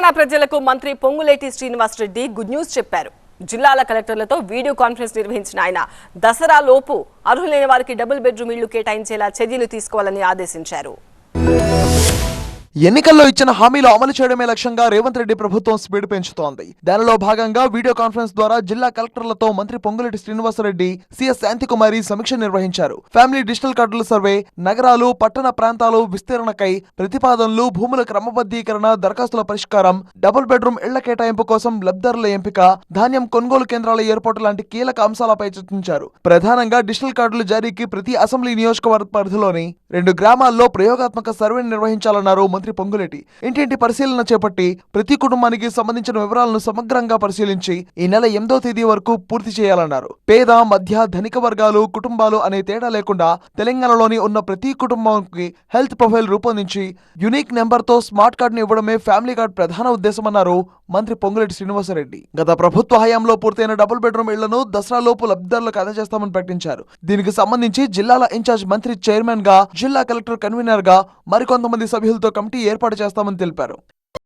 తెలంగాణ ప్రజలకు మంత్రి Ponguleti Srinivasa Reddy good news చెప్పారు. జిల్లాల కలెక్టర్లతో వీడియో కాన్ఫరెన్స్ నిర్వహించిన ఆయన దసరా లోపు అర్హులైన వారికి డబుల్ బెడ్రూమ్ ఇళ్ళు కేటాయించేలా చర్యలు తీసుకోవాలని ఆదేశించారు. ఎన్నికల్లో ఇచ్చిన హామీలు అమలు చేయడమే లక్ష్యంగా రేవంత్ రెడ్డి ప్రభుత్వం స్పీడ్ పెంచుతోంది. దానిలో భాగంగా వీడియో కాన్ఫరెన్స్ ద్వారా జిల్లా కలెక్టర్లతో మంత్రి పొంగులెట్టి శ్రీనివాసరెడ్డి సిఎస్ శాంతికుమారి సమీక్ష నిర్వహించారు. ఫ్యామిలీ డిజిటల్ కార్డుల సర్వే నగరాలు పట్టణ ప్రాంతాలు విస్తరణకై ప్రతిపాదనలు భూముల క్రమబద్ధీకరణ దరఖాస్తుల పరిష్కారం డబుల్ బెడ్రూమ్ ఇళ్ళ కేటాయింపు కోసం లబ్ధారుల ఎంపిక ధాన్యం కొనుగోలు కేంద్రాల ఏర్పాటు లాంటి కీలక అంశాలపై చర్చించారు. ప్రధానంగా డిజిటల్ కార్డుల జారీకి ప్రతి అసెంబ్లీ నియోజకవర్గ పరిధిలోని రెండు గ్రామాల్లో ప్రయోగాత్మక సర్వే నిర్వహించాలన్నారు మంత్రి పొంగులేటి. ఇంటింటి పరిశీలన చేపట్టి ప్రతి కుటుంబానికి సంబంధించిన వివరాలను సమగ్రంగా పరిశీలించి ఈ నెల ఎనిమిదో తేదీ వరకు పూర్తి చేయాలన్నారు. పేద మధ్య ధనిక వర్గాలు కుటుంబాలు అనే తేడా లేకుండా తెలంగాణలోని ఉన్న ప్రతి కుటుంబానికి హెల్త్ ప్రొఫైల్ రూపొందించి యునిక్ నెంబర్తో స్మార్ట్ కార్డును ఇవ్వడమే ఫ్యామిలీ కార్డ్ ప్రధాన ఉద్దేశమన్నారు మంత్రి పొంగులేటి శ్రీనివాసరెడ్డి. గత ప్రభుత్వ హయాంలో పూర్తయిన డబుల్ బెడ్రూమ్ ఇళ్ళను దసరా లోపు లబ్ధిదారులకు అందజేస్తామని ప్రకటించారు. దీనికి సంబంధించి జిల్లాల ఇన్ఛార్జ్ మంత్రి చైర్మన్గా జిల్లా కలెక్టర్ కన్వీనర్గా మరికొంతమంది సభ్యులతో కమిటీ ఏర్పాటు చేస్తామని తెలిపారు.